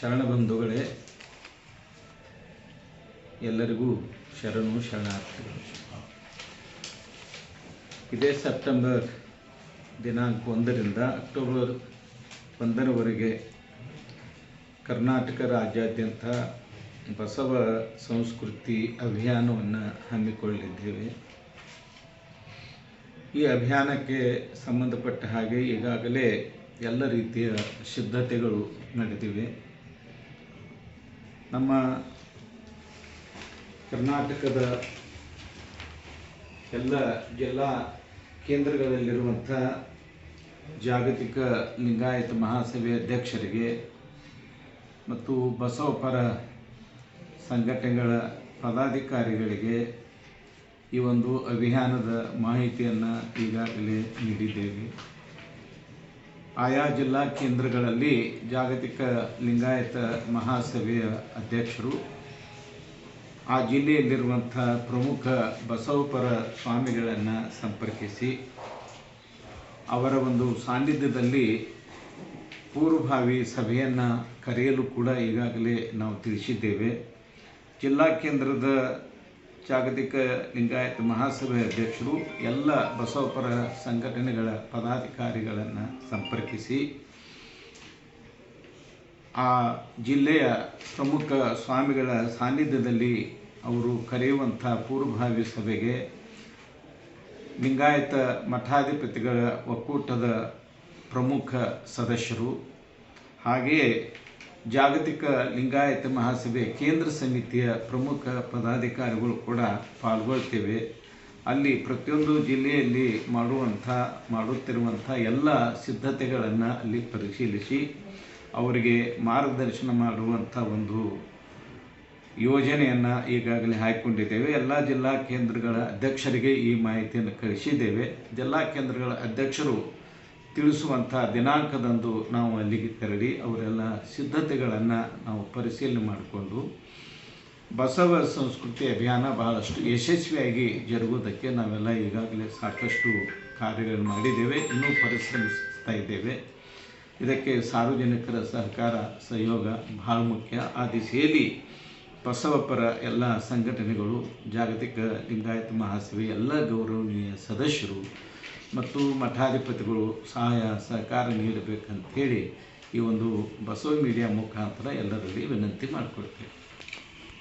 ಶರಣಬಂಧುಗಳೇ, ಎಲ್ಲರಿಗೂ ಶರಣು ಶರಣಾರ್ಥಿಗಳು. ಇದೇ ಸೆಪ್ಟೆಂಬರ್ ದಿನಾಂಕ ಒಂದರಿಂದ ಅಕ್ಟೋಬರ್ ಒಂದರವರೆಗೆ ಕರ್ನಾಟಕ ರಾಜ್ಯಾದ್ಯಂತ ಬಸವ ಸಂಸ್ಕೃತಿ ಅಭಿಯಾನವನ್ನು ಹಮ್ಮಿಕೊಳ್ಳಿದ್ದೇವೆ ಈ ಅಭಿಯಾನಕ್ಕೆ ಸಂಬಂಧಪಟ್ಟ ಹಾಗೆ ಈಗಾಗಲೇ ಎಲ್ಲ ರೀತಿಯ ಸಿದ್ಧತೆಗಳು ನಡೆದಿವೆ. ನಮ್ಮ ಕರ್ನಾಟಕದ ಎಲ್ಲ ಎಲ್ಲ ಕೇಂದ್ರಗಳಲ್ಲಿರುವಂಥ ಜಾಗತಿಕ ಲಿಂಗಾಯತ ಮಹಾಸಭೆ ಅಧ್ಯಕ್ಷರಿಗೆ ಮತ್ತು ಬಸವಪರ ಸಂಘಟನೆಗಳ ಪದಾಧಿಕಾರಿಗಳಿಗೆ ಈ ಒಂದು ಅಭಿಯಾನದ ಮಾಹಿತಿಯನ್ನು ಈಗಾಗಲೇ ನೀಡಿದ್ದೇವೆ. ಆಯಾ ಜಿಲ್ಲಾ ಕೇಂದ್ರಗಳಲ್ಲಿ ಜಾಗತಿಕ ಲಿಂಗಾಯತ ಮಹಾಸಭೆಯ ಅಧ್ಯಕ್ಷರು, ಆ ಜಿಲ್ಲೆಯಲ್ಲಿರುವಂಥ ಪ್ರಮುಖ ಬಸವಪರ ಸ್ವಾಮಿಗಳನ್ನು ಸಂಪರ್ಕಿಸಿ, ಅವರ ಒಂದು ಸಾನ್ನಿಧ್ಯದಲ್ಲಿ ಪೂರ್ವಭಾವಿ ಸಭೆಯನ್ನು ಕರೆಯಲು ಕೂಡ ಈಗಾಗಲೇ ನಾವು ತಿಳಿಸಿದ್ದೇವೆ. ಜಿಲ್ಲಾ ಕೇಂದ್ರದ ಜಾಗತಿಕ ಲಿಂಗಾಯತ ಮಹಾಸಭೆ ಅಧ್ಯಕ್ಷರು ಎಲ್ಲ ಬಸವಪರ ಸಂಘಟನೆಗಳ ಪದಾಧಿಕಾರಿಗಳನ್ನು ಸಂಪರ್ಕಿಸಿ ಆ ಜಿಲ್ಲೆಯ ಪ್ರಮುಖ ಸ್ವಾಮಿಗಳ ಸಾನ್ನಿಧ್ಯದಲ್ಲಿ ಅವರು ಕರೆಯುವಂಥ ಪೂರ್ವಭಾವಿ ಸಭೆಗೆ ಲಿಂಗಾಯತ ಮಠಾಧಿಪತಿಗಳ ಒಕ್ಕೂಟದ ಪ್ರಮುಖ ಸದಸ್ಯರು, ಹಾಗೆಯೇ ಜಾಗತಿಕ ಲಿಂಗಾಯತ ಮಹಾಸಭೆ ಕೇಂದ್ರ ಸಮಿತಿಯ ಪ್ರಮುಖ ಪದಾಧಿಕಾರಿಗಳು ಕೂಡ ಪಾಲ್ಗೊಳ್ತೇವೆ. ಅಲ್ಲಿ ಪ್ರತಿಯೊಂದು ಜಿಲ್ಲೆಯಲ್ಲಿ ಮಾಡುವಂಥ, ಮಾಡುತ್ತಿರುವಂಥ ಎಲ್ಲ ಸಿದ್ಧತೆಗಳನ್ನು ಅಲ್ಲಿ ಪರಿಶೀಲಿಸಿ, ಅವರಿಗೆ ಮಾರ್ಗದರ್ಶನ ಮಾಡುವಂಥ ಒಂದು ಯೋಜನೆಯನ್ನು ಈಗಾಗಲೇ ಹಾಕಿಕೊಂಡಿದ್ದೇವೆ. ಎಲ್ಲ ಜಿಲ್ಲಾ ಕೇಂದ್ರಗಳ ಅಧ್ಯಕ್ಷರಿಗೆ ಈ ಮಾಹಿತಿಯನ್ನು ಕಳಿಸಿದ್ದೇವೆ. ಜಿಲ್ಲಾ ಕೇಂದ್ರಗಳ ಅಧ್ಯಕ್ಷರು ತಿಳಿಸುವಂಥ ದಿನಾಂಕದಂದು ನಾವು ಅಲ್ಲಿಗೆ ತೆರಳಿ ಅವರೆಲ್ಲ ಸಿದ್ಧತೆಗಳನ್ನು ನಾವು ಪರಿಶೀಲನೆ ಮಾಡಿಕೊಂಡು ಬಸವ ಸಂಸ್ಕೃತಿ ಅಭಿಯಾನ ಬಹಳಷ್ಟು ಯಶಸ್ವಿಯಾಗಿ ಜರುಗುವುದಕ್ಕೆ ನಾವೆಲ್ಲ ಈಗಾಗಲೇ ಸಾಕಷ್ಟು ಕಾರ್ಯಗಳನ್ನು ಮಾಡಿದ್ದೇವೆ, ಇನ್ನೂ ಪರಿಶ್ರಮಿಸ್ತಾ ಇದ್ದೇವೆ. ಇದಕ್ಕೆ ಸಾರ್ವಜನಿಕರ ಸಹಕಾರ, ಸಹಯೋಗ ಬಹಳ ಮುಖ್ಯ. ಆ ದಿಸೆಯಲ್ಲಿ ಬಸವಪರ ಎಲ್ಲ ಸಂಘಟನೆಗಳು, ಜಾಗತಿಕ ಲಿಂಗಾಯತ ಮಹಾಸಭೆ, ಎಲ್ಲ ಗೌರವನೀಯ ಸದಸ್ಯರು ಮತ್ತು ಮಠಾಧಿಪತಿಗಳು ಸಹಾಯ ಸಹಕಾರ ನೀಡಬೇಕಂತೇಳಿ ಈ ಒಂದು ಬಸವ ಮೀಡಿಯಾ ಮುಖಾಂತರ ಎಲ್ಲರಲ್ಲಿ ವಿನಂತಿ ಮಾಡಿಕೊಳ್ತೇವೆ.